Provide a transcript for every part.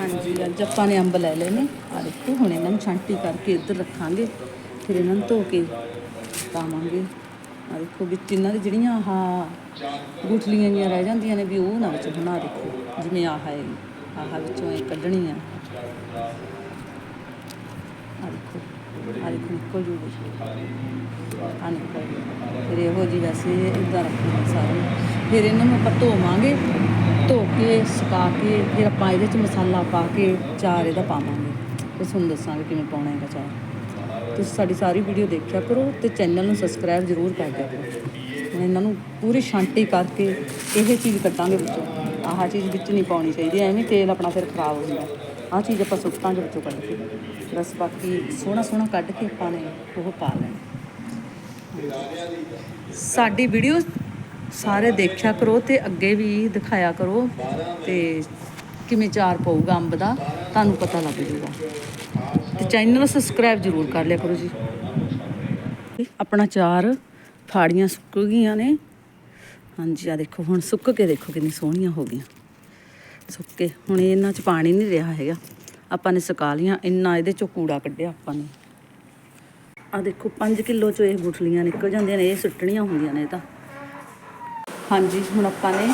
ਹਾਂਜੀ, ਅੱਜ ਆਪਾਂ ਨੇ ਅੰਬ ਲੈ ਲਏ ਨੇ। ਆ ਦੇਖੋ, ਹੁਣ ਇਹਨਾਂ ਨੂੰ ਛਾਂਟੀ ਕਰਕੇ ਇੱਧਰ ਰੱਖਾਂਗੇ। ਫਿਰ ਇਹਨਾਂ ਨੂੰ ਧੋ ਕੇ ਪਾਵਾਂਗੇ। ਆ ਦੇਖੋ, ਵਿੱਚ ਇਹਨਾਂ ਦੀ ਜਿਹੜੀਆਂ ਆਹ ਗੁਠਲੀਆਂ ਜਿਹੀਆਂ ਰਹਿ ਜਾਂਦੀਆਂ ਨੇ ਵੀ ਉਹ ਨਾ ਵਿੱਚ ਬਣਾ ਦੇਖੋ ਜਿਵੇਂ ਆਹ ਹੈ ਆਹ ਵਿੱਚੋਂ ਇਹ ਕੱਢਣੀ ਆ। ਦੇਖੋ ਆ ਦੇਖੋ ਨਿਕਲ ਜੂਗੀ ਆ ਨਿਕਲ ਫਿਰ ਇਹੋ ਜੀ ਵੈਸੇ ਇਦਾਂ ਰੱਖਣਾ ਸਾਰੇ। ਫਿਰ ਇਹਨਾਂ ਨੂੰ ਆਪਾਂ ਧੋਵਾਂਗੇ। ਧੋ ਕੇ, ਸੁਕਾ ਕੇ, ਫਿਰ ਆਪਾਂ ਇਹਦੇ ਚ ਮਸਾਲਾ ਪਾ ਕੇ, ਚਾਰ ਇਹਦਾ ਪਾਵਾਂਗੇ। ਫਿਰ ਤੁਹਾਨੂੰ ਦੱਸਾਂਗੇ ਕਿਵੇਂ ਪਾਉਣਾ ਹੈਗਾ ਚਾਰ। ਤੁਸੀਂ ਸਾਡੀ ਸਾਰੀ ਵੀਡੀਓ ਦੇਖਿਆ ਕਰੋ ਤੇ ਚੈਨਲ ਨੂੰ ਸਬਸਕ੍ਰਾਈਬ ਜ਼ਰੂਰ ਕਰ ਦਿਆ ਕਰੋ। ਹੁਣ ਇਹਨਾਂ ਨੂੰ ਪੂਰੀ ਛਾਂਟੀ ਕਰਕੇ ਇਹ ਚੀਜ਼ ਕੱਟਾਂਗੇ ਵਿੱਚੋਂ। ਆਹ ਚੀਜ਼ ਵਿੱਚ ਨਹੀਂ ਪਾਉਣੀ ਚਾਹੀਦੀ, ਐਵੇਂ ਤੇਲ ਆਪਣਾ ਫਿਰ ਖਰਾਬ ਹੋ ਜਾਂਦਾ। ਆਹ ਚੀਜ਼ ਆਪਾਂ ਸੁੱਟਾਂਗੇ ਵਿੱਚੋਂ ਕੱਢ ਕੇ। ਬਸ ਬਾਕੀ ਸੋਹਣਾ ਸੋਹਣਾ ਕੱਢ ਕੇ ਆਪਾਂ ਨੇ ਉਹ ਪਾ ਲੈਣਾ। ਸਾਡੀ ਵੀਡੀਓ ਸਾਰੇ ਦੇਖਿਆ ਕਰੋ ਤੇ ਅੱਗੇ ਵੀ ਦਿਖਾਇਆ ਕਰੋ ਤੇ ਕਿਵੇਂ ਚਾਰ ਪਊਗਾ ਅੰਬ ਦਾ, ਤੁਹਾਨੂੰ ਪਤਾ ਲੱਗ ਜੂਗਾ। ਤੇ ਚੈਨਲ ਸਬਸਕ੍ਰਾਈਬ ਜ਼ਰੂਰ ਕਰ ਲਿਆ ਕਰੋ ਜੀ। ਆਪਣਾ ਚਾਰ ਫਾੜੀਆਂ ਸੁੱਕ ਗਈਆਂ ਨੇ। ਹਾਂਜੀ ਆ ਦੇਖੋ, ਹੁਣ ਸੁੱਕ ਕੇ ਦੇਖੋ ਕਿੰਨੀ ਸੋਹਣੀਆਂ ਹੋ ਗਈਆਂ। ਸੁੱਕ ਕੇ, ਹੁਣ ਇਹਨਾਂ 'ਚ ਪਾਣੀ ਨਹੀਂ ਰਿਹਾ ਹੈਗਾ। ਆਪਾਂ ਨੇ ਸੁਕਾ ਲੀਆਂ ਇੰਨਾ ਇਹਦੇ 'ਚੋਂ ਕੂੜਾ ਕੱਢਿਆ ਆਪਾਂ ਨੇ। ਆ ਦੇਖੋ 5 ਕਿਲੋ 'ਚੋਂ ਇਹ ਗੁਠਲੀਆਂ ਨਿਕਲ ਜਾਂਦੀਆਂ ਨੇ, ਇਹ ਸੁੱਟਣੀਆਂ ਹੁੰਦੀਆਂ ਨੇ ਇਹ ਤਾਂ। ਹਾਂਜੀ, ਹੁਣ ਆਪਾਂ ਨੇ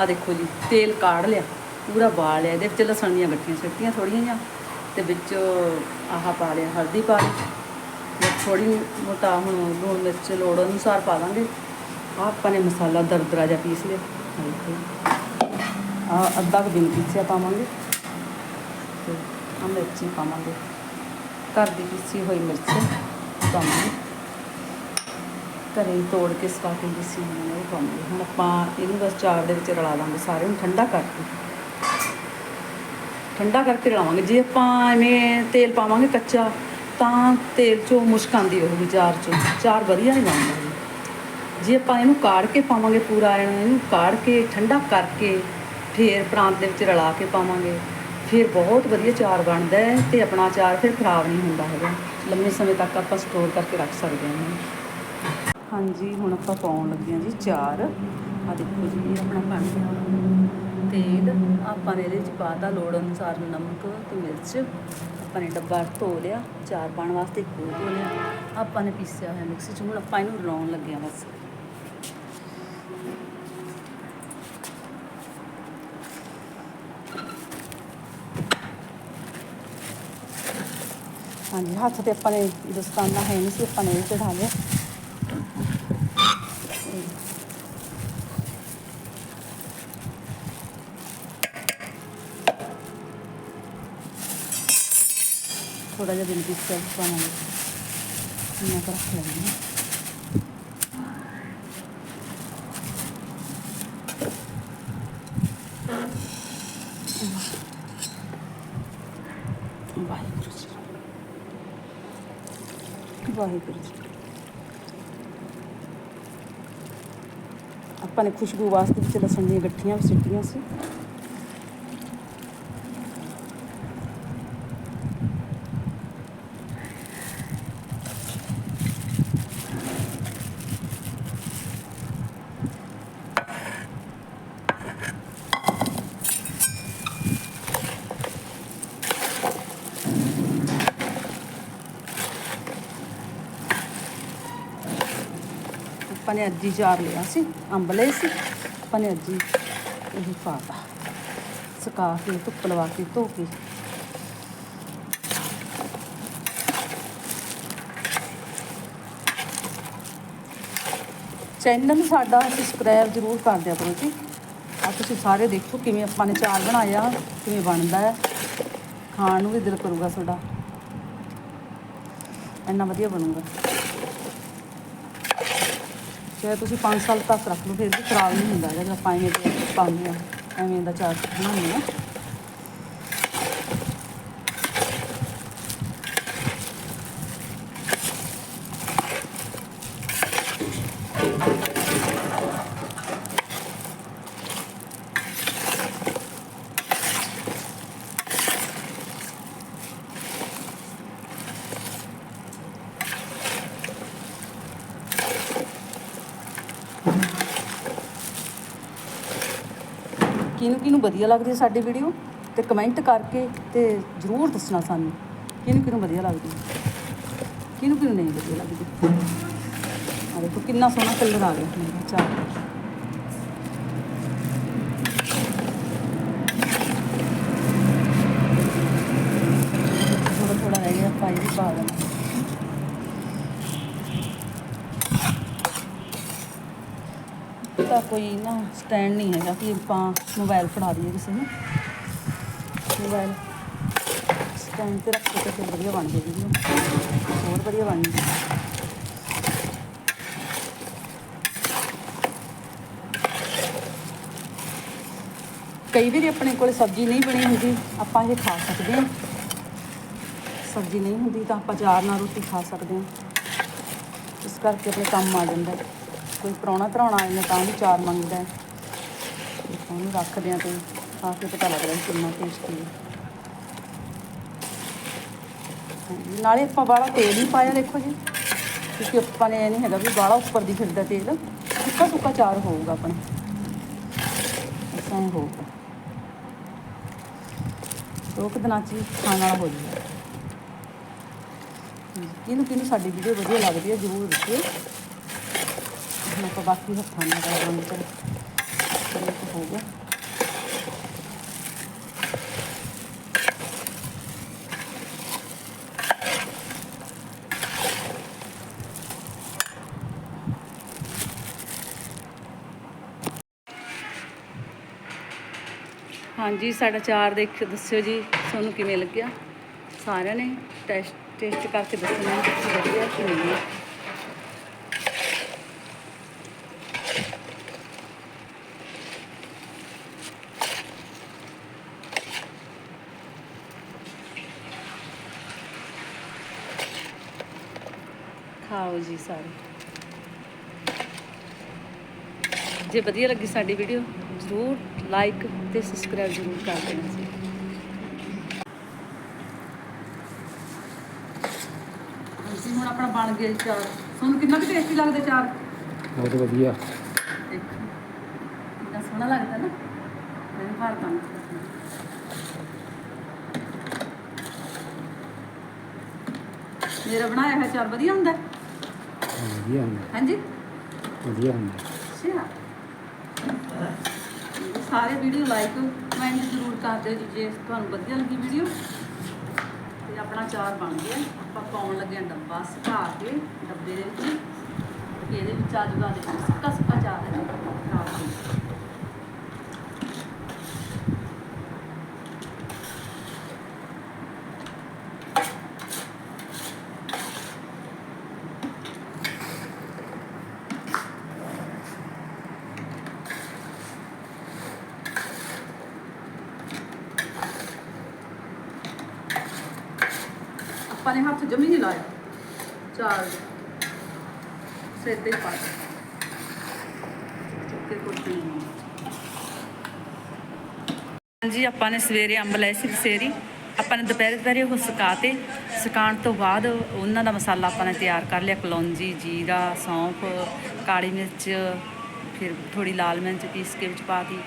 ਆ ਦੇਖੋ ਜੀ, ਤੇਲ ਕਾੜ ਲਿਆ, ਪੂਰਾ ਬਾਲ ਲਿਆ, ਇਹਦੇ ਵਿੱਚ ਲਸਣ ਦੀਆਂ ਗੱਠੀਆਂ ਸੁੱਟੀਆਂ ਥੋੜੀਆਂ ਜਿਹੀਆਂ, ਤੇ ਵਿੱਚ ਆਹ ਪਾ ਲਿਆ ਹਲਦੀ ਪਾ ਲਈ ਥੋੜੀ ਮੋਟਾ ਹੁਣ ਲੂਣ ਮਿਰਚ ਲੋੜ ਅਨੁਸਾਰ ਪਾ ਦਾਂਗੇ। ਆ ਆਪਾਂ ਨੇ ਮਸਾਲਾ ਦਰਦਰਾ ਜਿਹਾ ਪੀਸ ਲਿਆ। ਆਹ ਆ ਅੱਧਾ ਕੁ ਦਿਨ ਪੀਸਿਆ ਪਾਵਾਂਗੇ, ਤੇ ਆ ਮਿਰਚੀ ਪਾਵਾਂਗੇ। ਘਰ ਦੀ ਪੀਸੀ ਹੋਈ ਮਿਰਚ ਪਾਵਾਂਗੇ। ਘਰੇ ਹੀ ਤੋੜ ਕੇ ਸੁਕਾ ਕੇ ਪੀਸੀ ਹੋਈ ਉਹ ਪਾਵਾਂਗੇ ਹੁਣ ਆਪਾਂ ਇਹਨੂੰ ਬਸ ਚਾਰ ਦੇ ਵਿੱਚ ਰਲਾ ਦਾਂਗੇ ਸਾਰੇ ਨੂੰ, ਠੰਡਾ ਕਰਕੇ। ਠੰਡਾ ਕਰਕੇ ਰਲਾਵਾਂਗੇ। ਜੇ ਆਪਾਂ ਐਵੇਂ ਤੇਲ ਪਾਵਾਂਗੇ ਕੱਚਾ, ਤਾਂ ਤੇਲ ਚੋਂ ਮੁਸ਼ਕ ਆਉਂਦੀ ਰਹੂਗੀ ਚਾਰ ਚੋਂ। ਚਾਰ ਵਧੀਆ ਨਹੀਂ ਬਣਦਾ। ਜੀ। ਜੇ ਆਪਾਂ ਇਹਨੂੰ ਕਾੜ ਕੇ ਪਾਵਾਂਗੇ ਪੂਰਾ, ਇਹਨੂੰ ਇਹਨੂੰ ਕਾੜ ਕੇ, ਠੰਡਾ ਕਰਕੇ, ਫਿਰ ਪ੍ਰਾਂਤ ਦੇ ਵਿੱਚ ਰਲਾ ਕੇ ਪਾਵਾਂਗੇ। ਫਿਰ ਬਹੁਤ ਵਧੀਆ ਚਾਰ ਬਣਦਾ ਹੈ ਤੇ ਆਪਣਾ ਚਾਰ ਫਿਰ ਖਰਾਬ ਨਹੀਂ ਹੁੰਦਾ ਹੈਗਾ। ਲੰਮੇ ਸਮੇਂ ਤੱਕ ਆਪਾਂ ਸਟੋਰ ਕਰਕੇ ਰੱਖ ਸਕਦੇ ਹਾਂ। ਹਾਂਜੀ, ਹੁਣ ਆਪਾਂ ਪਾਉਣ ਲੱਗੇ ਹਾਂ ਜੀ ਚਾਰ। ਆ ਦੇਖੋ ਜੀ ਇਹ ਆਪਣਾ ਬਣ ਗਿਆ ਤੇਲ, ਆਪਾਂ ਨੇ ਇਹਦੇ ਵਿੱਚ ਪਾਤਾ ਲੋੜ ਅਨੁਸਾਰ ਨਮਕ ਤੇ ਮਿਰਚ। ਆਪਾਂ ਨੇ ਡੱਬਾ ਧੋ ਲਿਆ, ਚਾਰ ਪਾਉਣ ਵਾਸਤੇ ਇੱਕ ਧੋ ਲਿਆ। ਆਪਾਂ ਨੇ ਪੀਸਿਆ ਹੋਇਆ ਮਿਕਸੀ 'ਚ, ਹੁਣ ਆਪਾਂ ਇਹਨੂੰ ਰਲਾਉਣ ਲੱਗੇ ਹਾਂ ਬਸ। ਹਾਂਜੀ, ਹੱਥ ਤੇ ਆਪਾਂ ਨੇ ਦਸਤਾਨਾ ਹੈ ਨਹੀਂ ਸੀ, ਆਪਾਂ ਨੇ ਇਹ ਚੜਾ ਲਿਆ। ਥੋੜਾ ਜਿਹਾ ਦਿਨ ਪੀਸ ਕੇ ਪਾਵਾਂਗੇ ਇੰਨਾ ਕੁ ਰੱਖ ਲੈਂਦੇ ਹਾਂ ਵਾਹਿਗੁਰੂ ਜੀ ਵਾਹਿਗੁਰੂ ਜੀ ਆਪਾਂ ਨੇ ਖੁਸ਼ਬੂ ਵਾਸਤੇ ਵਿੱਚ ਲਸਣ ਦੀਆਂ ਗੱਠੀਆਂ ਵੀ ਸਿੱਟੀਆਂ ਸੀ ਆਪਾਂ ਨੇ ਅੱਜ ਹੀ ਚਾਰ ਲਿਆ ਸੀ, ਅੰਬ ਲਏ ਸੀ, ਆਪਾਂ ਨੇ ਅੱਜ ਹੀ ਇਹ ਪਾਤਾ। ਸੁਕਾ ਕੇ, ਧੁੱਪ ਲਵਾ ਕੇ, ਧੋ ਕੇ। ਚੈਨਲ ਨੂੰ ਸਾਡਾ ਸਬਸਕ੍ਰਾਈਬ ਜ਼ਰੂਰ ਕਰ ਦਿਆ ਕਰੋ ਜੀ। ਆ ਤੁਸੀਂ ਸਾਰੇ ਦੇਖੋ ਕਿਵੇਂ ਆਪਾਂ ਨੇ ਚਾਰ ਬਣਾਇਆ, ਕਿਵੇਂ ਬਣਦਾ ਹੈ। ਖਾਣ ਨੂੰ ਵੀ ਦਿਲ ਕਰੂਗਾ ਤੁਹਾਡਾ। ਇੰਨਾ ਵਧੀਆ ਬਣੂਗਾ। ਚਾਹੇ ਤੁਸੀਂ 5 ਸਾਲ ਤੱਕ ਰੱਖ ਲਓ, ਫਿਰ ਵੀ ਖਰਾਬ ਨਹੀਂ ਹੁੰਦਾ ਹੈਗਾ ਜਦੋਂ ਆਪਾਂ ਐਵੇਂ ਦੇ ਪਾਉਂਦੇ ਆ ਐਵੇਂ ਦਾ ਚਾਰ ਬਣਾਉਂਦੇ ਆ ਕਿਹਨੂੰ ਕਿਹਨੂੰ ਵਧੀਆ ਲੱਗਦੀ ਹੈ ਸਾਡੀ ਵੀਡੀਓ ਤੇ ਕਮੈਂਟ ਕਰਕੇ ਤੇ ਜ਼ਰੂਰ ਦੱਸਣਾ ਸਾਨੂੰ, ਕਿਹਨੂੰ ਕਿਹਨੂੰ ਵਧੀਆ ਲੱਗਦੀ ਹੈ ਕਿਹਨੂੰ ਕਿਹਨੂੰ ਨਹੀਂ ਵਧੀਆ ਲੱਗਦੀ। ਆ ਦੇਖੋ, ਕਿੰਨਾ ਸੋਹਣਾ ਕਲਰ ਆ ਗਿਆ। ਮੇਰਾ ਚਾਰ ਦਾ। ਥੋੜਾ ਥੋੜਾ ਰਹਿ ਗਿਆ ਪਾਈ ਵੀ ਪਾ ਦੇਣਾ ਤਾਂ ਕੋਈ ਨਾ ਸਟੈਂਡ ਨਹੀਂ ਹੈਗਾ ਕਿ ਆਪਾਂ ਮੋਬਾਈਲ ਫੜਾ ਦਈਏ ਕਿਸੇ ਨੂੰ। ਮੋਬਾਈਲ ਸਟੈਂਡ ਤੇ ਰੱਖ ਕੇ ਫਿਰ ਵਧੀਆ ਬਣ ਜਾਏਗੀ ਵੀਡੀਓ ਹੋਰ ਵਧੀਆ ਬਣ ਜਾਏਗੀ। ਕਈ ਵਾਰੀ ਆਪਣੇ ਕੋਲ ਸਬਜ਼ੀ ਨਹੀਂ ਬਣੀ ਹੁੰਦੀ, ਆਪਾਂ ਇਹ ਖਾ ਸਕਦੇ ਹਾਂ। ਸਬਜ਼ੀ ਨਹੀਂ ਹੁੰਦੀ ਤਾਂ ਆਪਾਂ ਚਾਰ ਨਾਲ ਰੋਟੀ ਖਾ ਸਕਦੇ ਹਾਂ। ਇਸ ਕਰਕੇ ਆਪਣੇ ਕੰਮ ਆ ਜਾਂਦਾ। ਹੈ। ਕੋਈ ਪ੍ਰਾਹੁਣਾ ਧਰਾਉਣਾ ਆਏ ਨੇ ਤਾਂ ਵੀ ਚਾਰ ਮੰਗਦਾ ਹੈ। ਉਹਨੂੰ ਰੱਖਦੇ ਆ ਤੇ ਖਾ ਕੇ ਪਤਾ ਲੱਗਦਾ ਕਿੰਨਾ ਟੇਸਟੀ ਹੈ। ਨਾਲੇ ਆਪਾਂ ਬਾਹਲਾ ਤੇਲ ਹੀ ਪਾਇਆ, ਦੇਖੋ ਜੀ। ਕਿਉਂਕਿ ਆਪਾਂ ਨੇ ਇਹ ਨਹੀਂ ਹੈਗਾ ਵੀ ਬਾਹਲਾ ਉੱਪਰ ਦੀ ਫਿਰਦਾ ਤੇਲ। ਸੁੱਕਾ ਸੁੱਕਾ ਚਾਰ ਹੋਊਗਾ ਆਪਣਾ। ਇਸਾਂ ਹੋਊਗਾ। ਰੋਕ ਕੁ ਦਿਨਾਂ 'ਚ ਖਾਣ ਵਾਲਾ ਹੋ ਜਾਊਗਾ। ਕਿਹਨੂੰ ਕਿਹਨੂੰ ਸਾਡੀ ਵੀਡੀਓ ਵਧੀਆ ਲੱਗਦੀ ਹੈ, ਜ਼ਰੂਰ ਦੱਸਿਓ। ਹੁਣ ਆਪਾਂ ਬਾਕੀ ਹੱਥਾਂ ਨਾਲ ਕਰਾਂਗੇ ਚਲੋ। ਚਲੋ ਤਾਂ ਹੋ ਗਿਆ। ਹਾਂਜੀ, ਸਾਡਾ ਚਾਰ ਦੇਖ ਦੱਸਿਓ ਜੀ, ਤੁਹਾਨੂੰ ਕਿਵੇਂ ਲੱਗਿਆ? ਸਾਰਿਆਂ ਨੇ ਟੈਸਟ, ਟੇਸਟ ਕਰਕੇ ਦੱਸਣਾ ਕਿ ਵਧੀਆ ਕਿ ਹੈ ਖਾਓ ਜੀ ਸਾਰੇ। ਜੇ ਵਧੀਆ ਲੱਗੀ ਸਾਡੀ ਵੀਡੀਓ ਜ਼ਰੂਰ ਲਾਈਕ ਤੇ ਸਬਸਕ੍ਰਾਈਬ ਜ਼ਰੂਰ ਕਰ ਦੇਣਾ ਜੀ। ਹਾਂਜੀ ਹੁਣ ਆਪਣਾ ਬਣ ਗਿਆ ਜੀ ਚਾਰ। ਤੁਹਾਨੂੰ ਕਿੰਨਾ ਕੁ ਟੇਸਟੀ ਲੱਗਦਾ ਚਾਰ? ਬਹੁਤ ਵਧੀਆ। ਦੇਖੋ ਕਿੰਨਾ ਸੋਹਣਾ ਲੱਗਦਾ ਨਾ। ਮੈਨੂੰ ਭਰ ਤਾਂ ਮੇਰਾ ਬਣਾਇਆ ਹੋਇਆ ਚਾਰ ਵਧੀਆ ਹੁੰਦਾ? ਵਧੀਆ ਹੁੰਦਾ। ਹਾਂਜੀ? ਵਧੀਆ ਹੁੰਦਾ। ਅੱਛਾ। ਸਾਰੇ ਵੀਡੀਓ ਲਾਈਕ ਕਮੈਂਟ ਜ਼ਰੂਰ ਕਰ ਦਿਓ ਜੀ ਜੇ ਤੁਹਾਨੂੰ ਵਧੀਆ ਲੱਗੀ ਵੀਡੀਓ। ਤੇ ਆਪਣਾ ਚਾਰ ਬਣ ਗਿਆ। ਆਪਾਂ ਪਾਉਣ ਲੱਗੇ ਹਾਂ ਡੱਬਾ ਸੁਕਾ ਕੇ ਡੱਬੇ ਦੇ ਵਿੱਚ। ਇਹਦੇ ਵਿੱਚ ਆ ਜੂਗਾ ਦੇਖੋ ਸੁੱਕਾ ਸੁੱਕਾ ਚਾਰ ਹੈ ਆਪਾਂ ਨੇ ਹੱਥ ਜਮੀ ਨਹੀਂ ਲਾਇਆ। ਚਾਰ ਸਿਰ ਤੇ ਪਾ ਦਿੱਤਾ। ਚੁੱਕ ਹਾਂਜੀ, ਆਪਾਂ ਨੇ ਸਵੇਰੇ ਅੰਬ ਲਏ ਸੀ ਸੇਰੀ ਆਪਾਂ ਨੇ ਦੁਪਹਿਰੇ ਦੁਪਹਿਰੇ ਉਹ ਸੁਕਾ ਤੇ ਸੁਕਾਉਣ ਤੋਂ ਬਾਅਦ ਉਹਨਾਂ ਦਾ ਮਸਾਲਾ ਆਪਾਂ ਨੇ ਤਿਆਰ ਕਰ ਲਿਆ। ਕਲੌਂਜੀ, ਜੀਰਾ, ਸੌਂਫ, ਕਾਲੀ ਮਿਰਚ, ਫਿਰ ਥੋੜੀ ਲਾਲ ਮਿਰਚ ਪੀਸ ਕੇ ਵਿੱਚ ਪਾ ਪਾਤੀ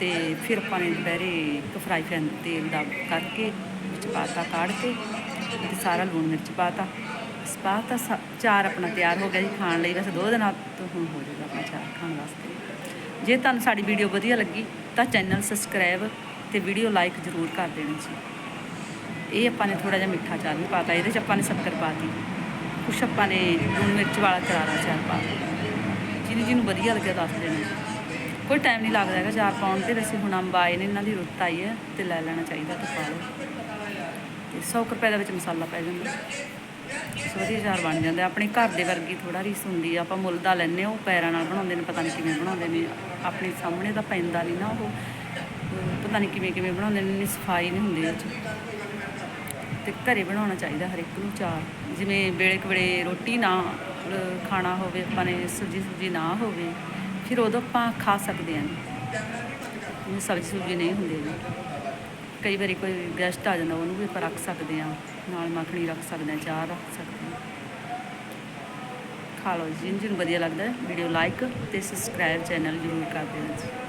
ਤੇ ਫਿਰ ਆਪਾਂ ਨੇ ਦੁਪਹਿਰੇ ਇੱਕ ਫਰਾਈ ਪੈਨ ਤੇਲ ਦਾ ਕਰਕੇ ਵਿੱਚ ਪਾਤਾ ਕਾੜ ਕੇ। ਤੇ ਸਾਰਾ ਲੂਣ ਮਿਰਚ ਪਾਤਾ। ਬਸ ਪਾਤਾ, ਸਾ- ਚਾਰ ਆਪਣਾ ਤਿਆਰ ਹੋ ਗਿਆ ਜੀ ਖਾਣ ਲਈ। ਵੈਸੇ ਦੋ ਦਿਨਾਂ ਤੋਂ ਹੁਣ ਹੋ ਜਾਊਗਾ ਆਪਣਾ ਚਾਰ ਖਾਣ ਵਾਸਤੇ। ਜੇ ਤੁਹਾਨੂੰ ਸਾਡੀ ਵੀਡੀਓ ਵਧੀਆ ਲੱਗੀ, ਤਾਂ ਚੈਨਲ ਸਬਸਕ੍ਰਾਈਬ ਤੇ ਵੀਡੀਓ ਲਾਈਕ ਜ਼ਰੂਰ ਕਰ ਦੇਣੀ ਜੀ। ਇਹ ਆਪਾਂ ਨੇ ਥੋੜਾ ਜਿਹਾ ਮਿੱਠਾ ਚਾਰ ਵੀ ਪਾਤਾ। ਇਹਦੇ 'ਚ ਆਪਾਂ ਨੇ ਸ਼ੱਕਰ ਪਾਤੀ। ਕੁਛ ਆਪਾਂ ਨੇ ਲੂਣ ਮਿਰਚ ਵਾਲਾ ਕਰਾਰਾ ਚਾਰ ਪਾ ਜਿਹਨੂੰ ਜਿਹਨੂੰ ਵਧੀਆ ਲੱਗਿਆ ਦੱਸ ਦੇਣਾ ਕੋਈ ਟਾਈਮ ਨਹੀਂ ਲੱਗਦਾ ਹੈਗਾ। ਚਾਰ ਪਾਉਣ ਤੇ ਵੈਸੇ ਹੁਣ ਅੰਬ ਆਏ ਨੇ, ਇਹਨਾਂ ਦੀ ਰੁੱਤ ਆਈ ਹੈ ਤੇ ਲੈ ਲੈਣਾ ਚਾਹੀਦਾ ਤੇ ਪਾ ਲਓ। ਤੇ 100 ਕੁ ਰੁਪਏ ਦਾ ਵਿੱਚ ਮਸਾਲਾ ਪੈ ਜਾਂਦਾ। ਇਸ ਵਧੀਆ ਚਾਰ ਬਣ ਜਾਂਦਾ। ਆਪਣੇ ਘਰ ਦੇ ਵਰਗੀ ਥੋੜਾ ਰੀਸ ਹੁੰਦੀ ਆ। ਆਪਾਂ ਮੁੱਲ ਦਾ ਲੈਂਦੇ ਹਾਂ, ਉਹ ਪੈਰਾਂ ਨਾਲ ਬਣਾਉਂਦੇ ਨੇ, ਪਤਾ ਨਹੀਂ ਕਿਵੇਂ ਬਣਾਉਂਦੇ ਨੇ। ਆਪਣੇ ਸਾਹਮਣੇ ਤਾਂ ਪੈਂਦਾ ਨਹੀਂ ਨਾ ਉਹ। ਪਤਾ ਨਹੀਂ ਕਿਵੇਂ ਕਿਵੇਂ ਬਣਾਉਂਦੇ ਨੇ, ਇੰਨੀ ਸਫ਼ਾਈ ਨਹੀਂ ਹੁੰਦੀ ਇਹ 'ਚ ਤੇ ਘਰੇ ਬਣਾਉਣਾ ਚਾਹੀਦਾ ਹਰ ਇੱਕ ਨੂੰ ਚਾਰ ਜਿਵੇਂ ਵੇਲੇ ਕੁ ਵੇਲੇ ਰੋਟੀ ਨਾ ਖਾਣਾ ਹੋਵੇ, ਆਪਾਂ ਨੇ ਸਬਜ਼ੀ ਸੁਬਜ਼ੀ ਨਾ ਹੋਵੇ, ਫਿਰ ਉਦੋਂ ਆਪਾਂ ਖਾ ਸਕਦੇ ਹਾਂ। ਸਬਜ਼ੀ ਸੁਬਜ਼ੀ ਨਹੀਂ ਹੁੰਦੀ। ਕਈ ਵਾਰੀ ਕੋਈ ਗੈਸਟ ਆ ਜਾਂਦਾ, ਉਹਨੂੰ ਵੀ ਆਪਾਂ ਰੱਖ ਸਕਦੇ ਹਾਂ। ਨਾਲ ਮੱਖਣੀ ਰੱਖ ਸਕਦੇ ਹਾਂ, ਚਾਹ ਰੱਖ ਸਕਦੇ ਹਾਂ। ਖਾ ਲਓ ਜੀ ਜਿਹਨੂੰ ਜਿਹਨੂੰ ਵਧੀਆ ਲੱਗਦਾ ਵੀਡੀਓ ਲਾਈਕ ਤੇ ਸਬਸਕ੍ਰਾਈਬ ਚੈਨਲ ਜ਼ਰੂਰ ਕਰ ਦੇਣਾ ਜੀ।